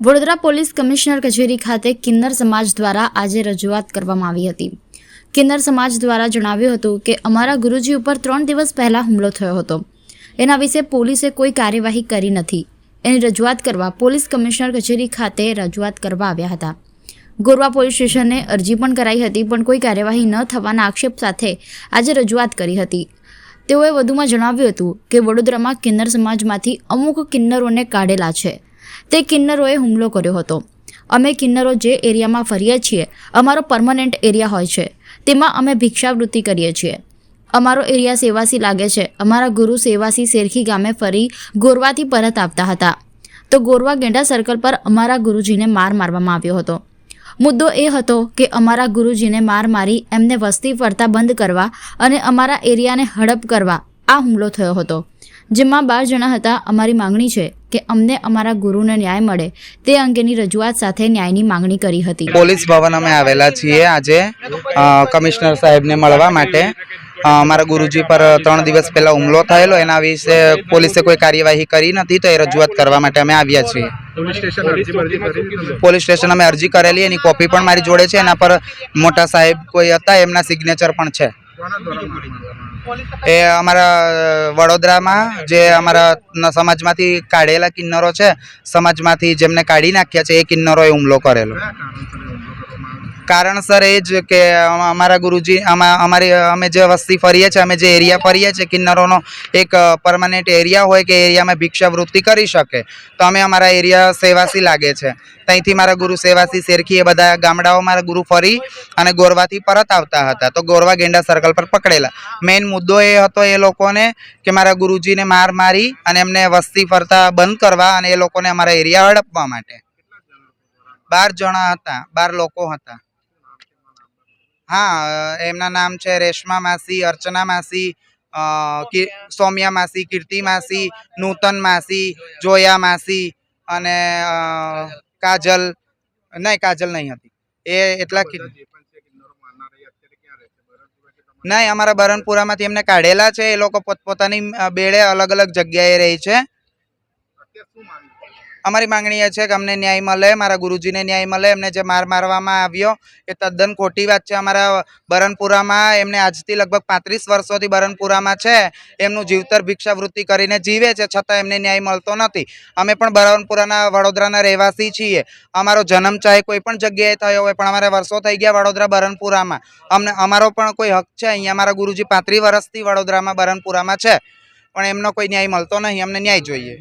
Vadodara police commissioner કચેરી ખાતે કિન્નર સમાજ દ્વારા આજે રજૂઆત કરવામાં આવી હતી. કિન્નર સમાજ દ્વારા જણાવ્યું હતું કે, અમારા ગુરુજી ઉપર ત્રણ દિવસ પહેલાં હુમલો થયો હતો. એના વિશે પોલીસે કોઈ કાર્યવાહી કરી નથી. એની રજૂઆત કરવા પોલીસ કમિશનર કચેરી ખાતે રજૂઆત કરવા આવ્યા હતા. ગોરવા પોલીસ સ્ટેશને અરજી પણ કરાઈ હતી, પણ કોઈ કાર્યવાહી ન થવાના આક્ષેપ સાથે આજે રજૂઆત કરી હતી. તેઓએ વધુમાં જણાવ્યું હતું કે, વડોદરામાં કિન્નર સમાજમાંથી અમુક કિન્નરોને કાઢેલા છે. તે કિન્નરોએ હુમલો કર્યો હતો. અમે કિન્નરો જે એરિયામાં ફરીએ છીએ, અમારો પરમનન્ટ એરિયા હોય છે. તેમાં અમે ભિક્ષાવૃત્તિ કરીએ છીએ. અમારો એરિયા સેવાસી લાગે છે. અમારા ગુરુ સેવાસી શેરખી ગામે ફરી ગોરવાથી પરત આવતા હતા. તો ગોરવા ગેંડા સર્કલ પર અમારા ગુરુજીને માર મારવામાં આવ્યો હતો. મુદ્દો એ હતો કે અમારા ગુરુજીને માર મારી એમને વસ્તી ફરતા બંધ કરવા અને અમારા એરિયાને હડપ કરવા આ હુમલો થયો હતો. જેમાં બાર જણા હતા, અમારી માંગણી છે કે અમને અમારા ગુરુને ન્યાય મળે. તે અંગેની રજૂઆત સાથે ન્યાયની માંગણી કરી હતી. પોલીસ ભવન અમે આવેલા છીએ આજે કમિશનર સાહેબને મળવા માટે. અમારા ગુરુજી પર ત્રણ દિવસ પહેલાં હુમલો થયેલો, એના વિશે પોલીસે કોઈ કાર્યવાહી કરી નથી, તો એ રજૂઆત કરવા માટે અમે આવ્યા છીએ. પોલીસ સ્ટેશન અમે અરજી કરેલી, એની કોપી પણ મારી જોડે છે, એના પર મોટા સાહેબ કોઈ હતા, એમના સિગ્નેચર પણ છે. એ અમારા વડોદરામાં જે અમારા સમાજમાંથી કાઢેલા કિન્નરો છે સમાજમાંથી જેમને કાઢી નાખ્યા છે એ કિન્નરોએ હુમલો કરેલો. કારણસર એ જ કે અમારા ગુરુજી અમા- અમારી, અમે જે વસ્તી ફરીએ છીએ, અમે જે એરિયા ફરીએ છીએ, કિન્નરોનો એક પરમાનન્ટ એરિયા હોય કે એરિયામાં ભિક્ષાવૃત્તિ કરી શકે, તો અમે અમારા એરિયા સેવાસી લાગે છે. ત્યાંથી મારા ગુરુ સેવાસી, શેરખી એ બધા ગામડાઓ મારા ગુરુ ફરી અને ગોરવાથી પરત આવતા હતા, તો ગોરવા ગેંડા સર્કલ પર પકડેલા. મેઇન મુદ્દો એ હતો એ લોકોને કે મારા ગુરુજીને માર મારી અને એમને વસ્તી ફરતા બંધ કરવા અને એ લોકોને અમારા એરિયા હડપવા માટે. બાર જણા હતા, બાર લોકો હતા. હા એમના નામ છે રેશમા માસી અર્ચના માસી સૌમ્યા. માસી કીર્તિ માસી નૂતન માસી જોયા માસી અને કાજલ. નહીં કાજલ નહીં હતી. એ એટલા નહીં અમારા બરનપુરામાંથી એમને કાઢેલા છે. એ લોકો પોતપોતાની બેડે અલગ અલગ જગ્યાએ રહે છે. અત્યારે શું માંગ? છે અમારી માંગણી એ છે કે અમને ન્યાય મળે, મારા ગુરુજીને ન્યાય મળે. એમને જે માર મારવામાં આવ્યો એ તદ્દન ખોટી વાત છે. અમારા બરનપુરામાં એમને આજથી લગભગ પાંત્રીસ વર્ષોથી બરનપુરામાં છે. એમનું જીવતર ભિક્ષાવૃત્તિ કરીને જીવે છે, છતાં એમને ન્યાય મળતો નથી. અમે પણ બરનપુરાના વડોદરાના રહેવાસી છીએ. અમારો જન્મ ચાહે કોઈ પણ જગ્યાએ થયો હોય, પણ અમારે વર્ષો થઈ ગયા વડોદરા બરનપુરામાં. અમને, અમારો પણ કોઈ હક છે. અહીંયા અમારા ગુરુજી પાંત્રીસ વર્ષથી વડોદરામાં બરનપુરામાં છે. પણ એમનો કોઈ ન્યાય મળતો નહીં. અમને ન્યાય જોઈએ.